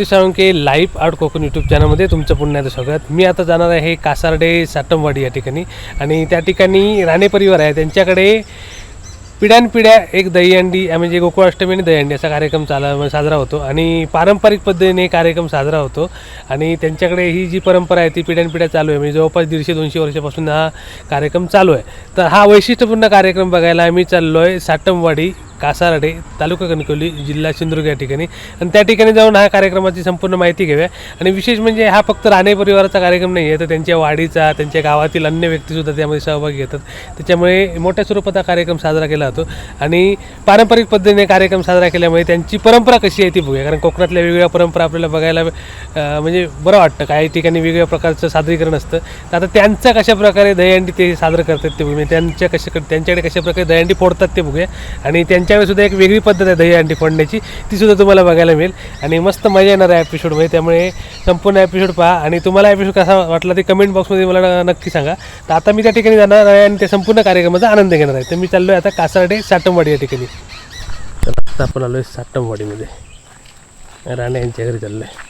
Sandeep Salunke live art Konkan YouTube चॅनलमध्ये तुमचं पुन्हा एकदा स्वागत. मी आता जाणार आहे कासारडे साटमवाडी या ठिकाणी. आणि त्या ठिकाणी राणे परिवार आहे. त्यांच्याकडे पिढ्यानपिढ्या एक दहीहंडी म्हणजे गोकुळाष्टमी आणि दहीहंडी असा कार्यक्रम चाला साजरा होतो. आणि पारंपरिक पद्धतीने कार्यक्रम साजरा होतो. आणि त्यांच्याकडे ही जी परंपरा आहे ती पिढ्यानपिढ्या चालू आहे. म्हणजे जवळपास दीडशे दोनशे वर्षापासून हा कार्यक्रम चालू आहे. तर हा वैशिष्ट्यपूर्ण कार्यक्रम बघायला आम्ही चाललो आहे साटमवाडी कासारडे तालुका कणकवली जिल्हा सिंधुदुर्ग या ठिकाणी. आणि त्या ठिकाणी जाऊन हा कार्यक्रमाची संपूर्ण माहिती घेऊया. आणि विशेष म्हणजे हा फक्त राणे परिवाराचा कार्यक्रम नाही आहे तर त्यांच्या वाढीचा त्यांच्या गावातील अन्य व्यक्तीसुद्धा त्यामध्ये सहभागी घेतात. त्याच्यामुळे मोठ्या स्वरूपात हा कार्यक्रम साजरा केला जातो. आणि पारंपरिक पद्धतीने कार्यक्रम साजरा केल्यामुळे त्यांची परंपरा कशी आहे ती बघूया. कारण कोकणातल्या वेगवेगळ्या परंपरा आपल्याला बघायला म्हणजे बरं वाटतं. काही ठिकाणी वेगवेगळ्या प्रकारचं सादरीकरण असतं. तर आता त्यांचा कशा प्रकारे दहीहंडी ते साजरं करतात ते बघूया. म्हणजे त्यांच्या कशा त्यांच्याकडे कशा प्रकारे दहीहंडी फोडतात ते बघूया. आणि त्यांच्याकडे एक वेगळी पद्धत आहे दहीहंडी फोडण्याची. तीसुद्धा तुम्हाला बघायला मिळेल. आणि मस्त मजा येणार आहे एपिसोडमध्ये त्यामुळे संपूर्ण एपिसोड पहा. आणि तुम्हाला एपिसोड कसा वाटला ते कमेंट बॉक्समध्ये मला नक्की सांगा. तर आता मी त्या ठिकाणी जाणार आहे आणि त्या संपूर्ण कार्यक्रमाचा आनंद घेणार आहे. तर मी चाललो आहे आता कासारडे साटमवाडी या ठिकाणी. तर आता आपण आलो आहे साटमवाडीमध्ये. राणे यांच्या घरी चाललो आहे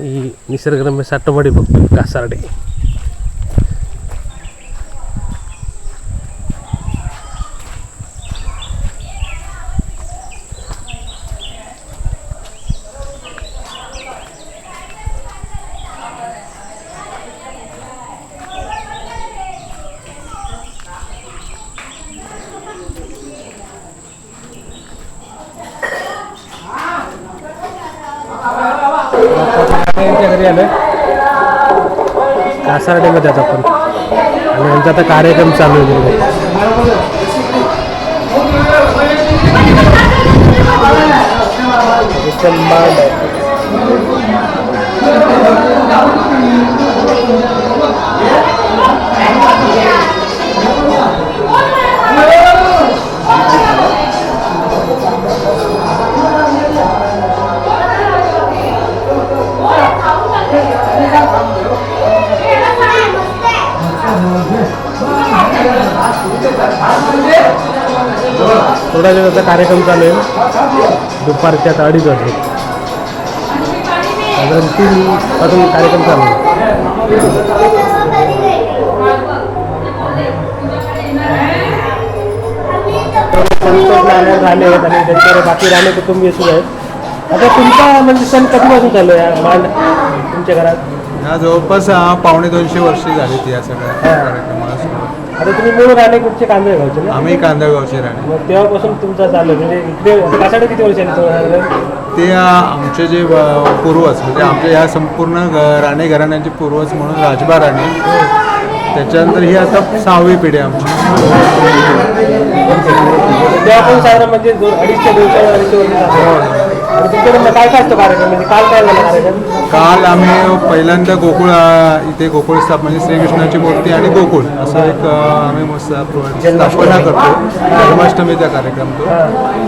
ही निसर्गरम्य साटमवाडी बघतो कासारडे यांच्या घरी आलोय कासारडेमध्ये आता आपण आणि यांचा आता कार्यक्रम चालू आहे कार्यक्रम चालू आहे. दुपारच्या आता अडीच वाजले साधारण तीन वाजून कार्यक्रम चालू आहे. आहेत आणि त्यांच्यावर बाकी राणे कुटुंबीय सुद्धा आहेत. आता तुमचा म्हणजे सण कधीपासून चालू आहे? मांड तुमच्या घरात? जवळपास पावणे दोनशे वर्षे झालीत या सगळ्या कार्यक्रमाला सुरुवात. आता तुम्ही मूळ राणे कुठचे कांदे गावचे ना? आम्ही कांदळगावचे राणे मग तेव्हापासून तुमचा चालू आहे. म्हणजे इकडे कासाडे किती वर्ष आले ते आमचे जे पूर्वज म्हणजे आमच्या ह्या संपूर्ण राणे घराण्यांचे पूर्वज म्हणून राजबा राणे. त्याच्यानंतर ही आता सहावी पिढी आहे आमची. तेव्हा पण साधारण म्हणजे दोन अडीचशे दोनशे अडीचशे वर्ष तुमच्याकडे काय काय असतं कार्यक्रम म्हणजे काल काय झाला कार्यक्रम काल आम्ही पहिल्यांदा गोकुळ अं, इथे गोकुळ स्थाप म्हणजे श्रीकृष्णाची मूर्ती आणि गोकुळ असं एक अं, आम्ही मस्त स्थापना करतो. जन्माष्टमीचा कार्यक्रम तो.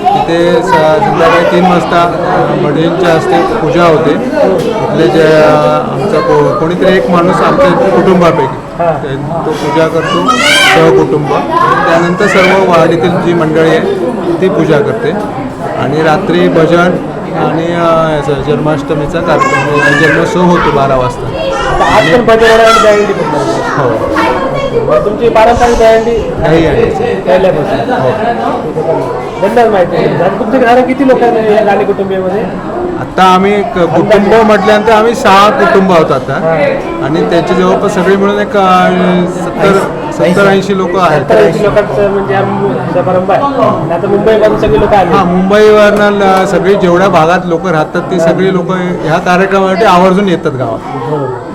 तिथे स- संध्याकाळी तीन वाजता अं, भटजींच्या हस्ते पूजा होते. इथले जे अं, आमचा को- कोणीतरी एक माणूस आमच्या कुटुंबापैकी. ते- तो पूजा करतो सहकुटुंब. त्यानंतर सर्व वाडीतील जी मंडळी आहे ती पूजा करते. आणि रात्री भजन आणि याचं जन्माष्टमीचा कार्यक्रम म्हणजे जन्मोत्सव होतो बारा वाजता. आता आज पण आणि दहीहंडी आहे. हो. तुमची पारंपरिक दहीहंडी दहीहंडी. पहिल्यापासून. धन्यवाद माहिती आहे. आणि घरात किती लोक आहेत या राणे कुटुंबियामध्ये? आता आम्ही एक कुटुंब म्हटल्यानंतर आम्ही सहा कुटुंब आहोत आता. आणि त्याची जवळपास सगळी मिळून एक सत्तर सत्तर ऐंशी लोक आहेत. सत्तर ऐंशी लोकांचं म्हणजे समारंभ आहे. आता मुंबईपासून सगळे लोक आले. हा मुंबईवरनं ल- सगळी जेवढ्या भागात लोक राहतात ती सगळी लोक ह्या कार्यक्रमासाठी आवर्जून येतात गावात. हो.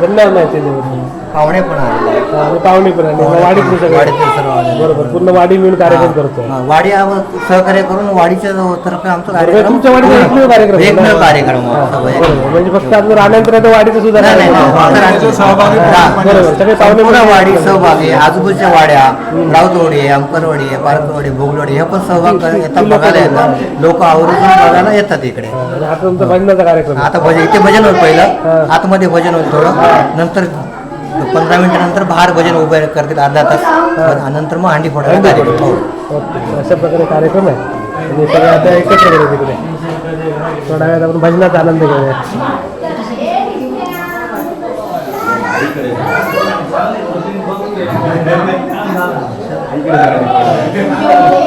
धन्यवाद माहिती दिल्याबद्दल. पाहुणे पण आले आणि पाहुणे पण आले वाडीतले सगळे वाडीतले सर्व आले. बरोबर पूर्ण वाडी मिळून कार्यक्रम करतो हा, वाडी आव- सहकार्य करून वाडीच्या तर्फे आमचा कार्यक्रम तुमच्या वाडीचा एकमेव कार्यक्रम आहे. एकमेव कार्यक्रम हा. बरोबर. म्हणजे फक्त आपण राहण्यानंतर वाडीचं सुद्धा नाही, नाही, नाही. हा, त्याच्या सहभागी हा, बरोबर सगळे पाहुणे संपूर्ण पण- वाडी सहभागी आहे. आजूबाजूच्या वाड्या राऊतवाडी आहे अंकरवाडी आहे पारकवाडी भोगलवाडी हे पण सहभाग कर- येतात बघायला येतात लोक आवर्जून बघायला येतात इकडे आणि आता तुमचा भजनाचा कार्यक्रम आहे. आता भजन इथे भजन होईल पहिलं आतमध्ये भजन होईल थोडं नंतर पंधरा मिनिटानंतर बाहेर भजन उभे करतील अर्धा तास. आणि नंतर मग हंडी फोडायला कार्यक्रम हो. ओके. अशा प्रकारे कार्यक्रम आहे. आणि सगळे आता एकत्र गेले तिकडे. थोड्या वेळात आपण भजनाचा आनंद घेऊया.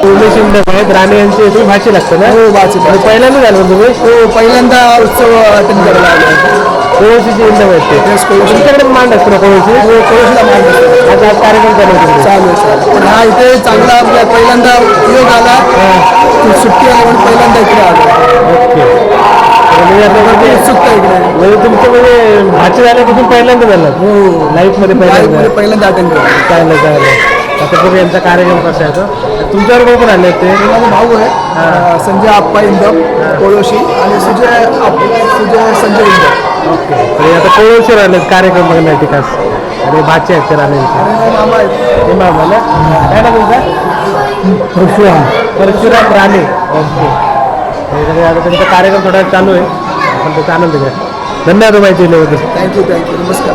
उमेश राणे यांची तुम्ही भाषी लागतं ना? हो भाषी पहिल्यांदा झालं तुम्ही? हो पहिल्यांदा उत्सव अटेंड करायला आलो कोळशीची इंदक आहेत ते तुमच्याकडे मांड असतो ना कोळशी? कोळशीला मान असतो. आज कार्यक्रम चालू आहे तिकडे. चालू आहे, चालू आहे. पण हा इथे चांगला आपल्या पहिल्यांदा उपयोग आला. सुट्टी आली म्हणून पहिल्यांदा इकडे आलो. ओके. म्हणजे आता उत्सुकता इकडे. म्हणजे तुमचं म्हणजे भाची झाल्यापासून पहिल्यांदा झालं. हो. लाईफमध्ये पहिल्यांदा. पहिल्यांदा अटेंड केला. चांगलं चांगलं आता बघू यांचा कार्यक्रम कसा आहे तो. तुमच्यावर कोण आले ते माझा भाऊ आहे अं, संजय आप्पा इंदम कोळोशी आणि सुजय आप- सुजय संजय इंदम ओके. आणि आता कोळशीवर आलेत कार्यक्रम बघण्यासाठी खास. आणि भाचे आहेत ते माझे मामा हे ना? काय ना तुमचा? परशुराम. परशुराम राणे. ओके. आता त्यांचा कार्यक्रम थोडा चालू आहे. आपण त्याचा आनंद घ्या. धन्यवाद माहिती दिल्याबद्दल. थँक्यू थँक्यू नमस्कार.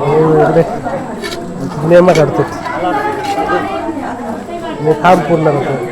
नेमा काढतो मी थांब पूर्ण होतो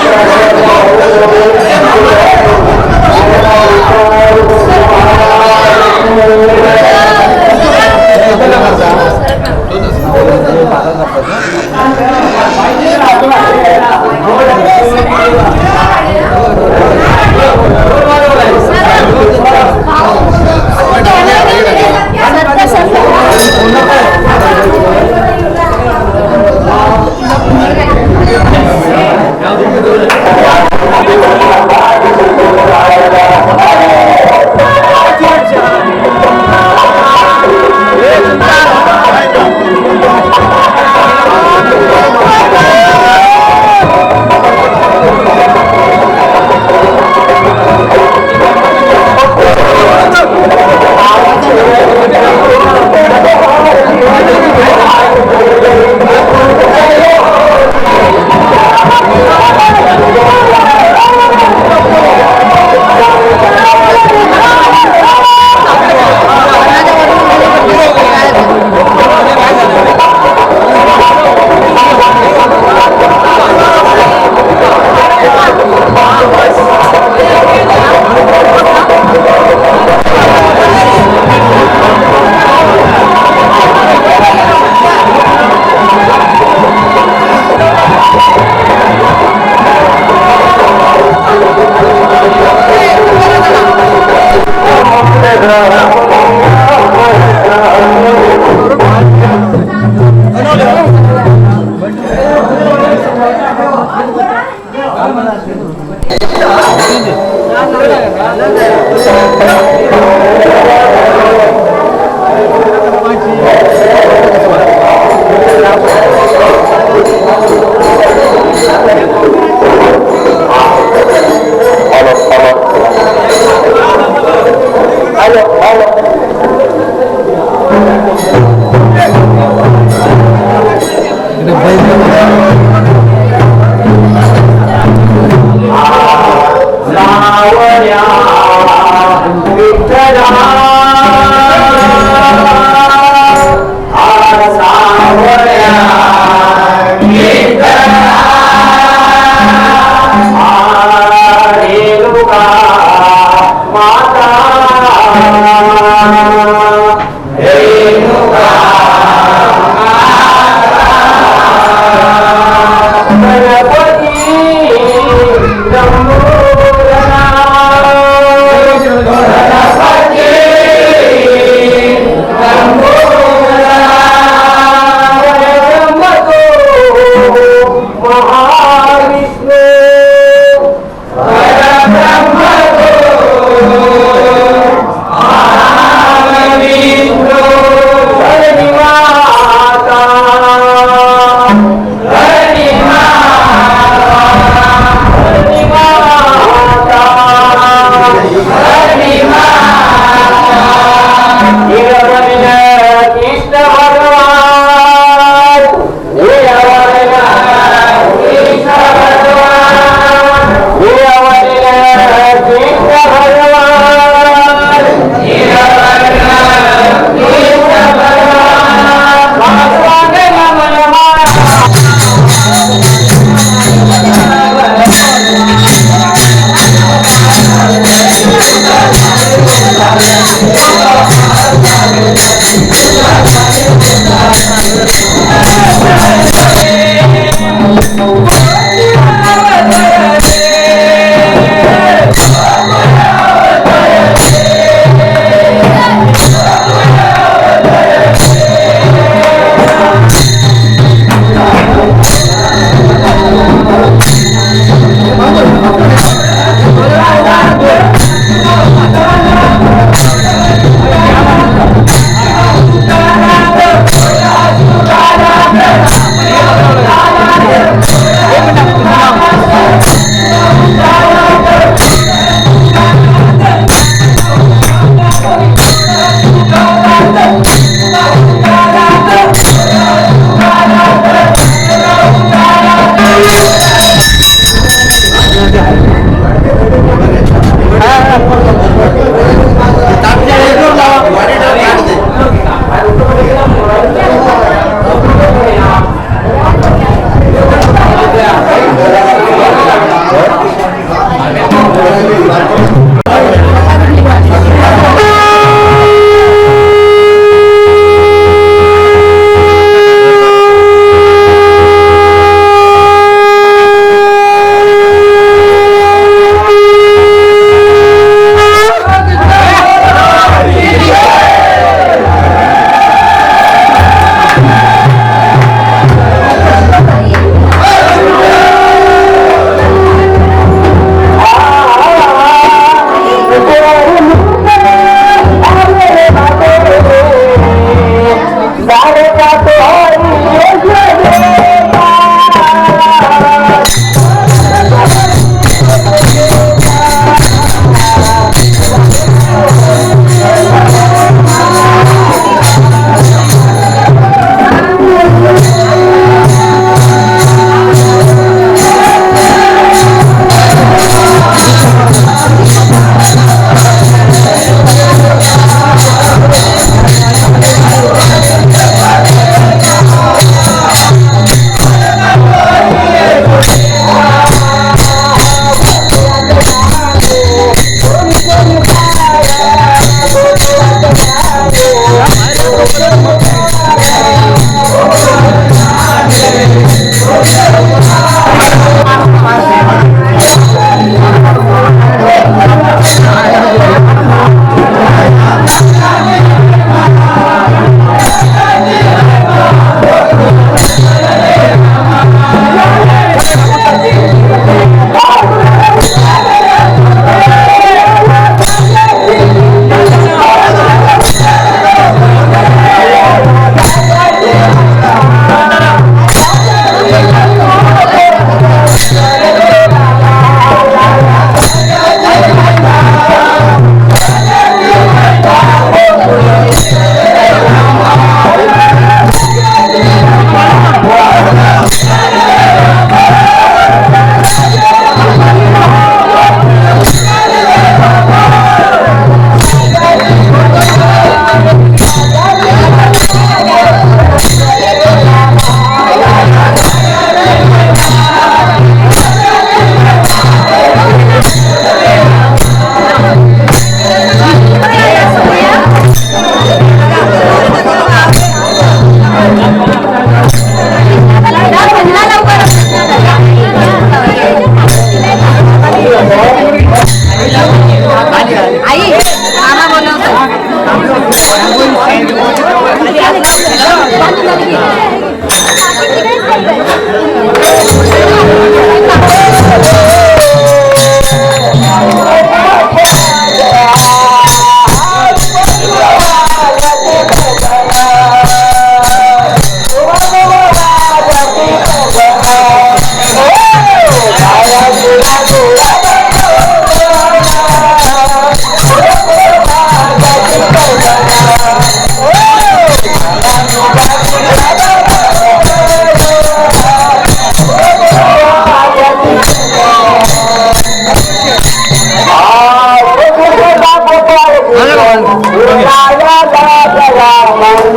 God.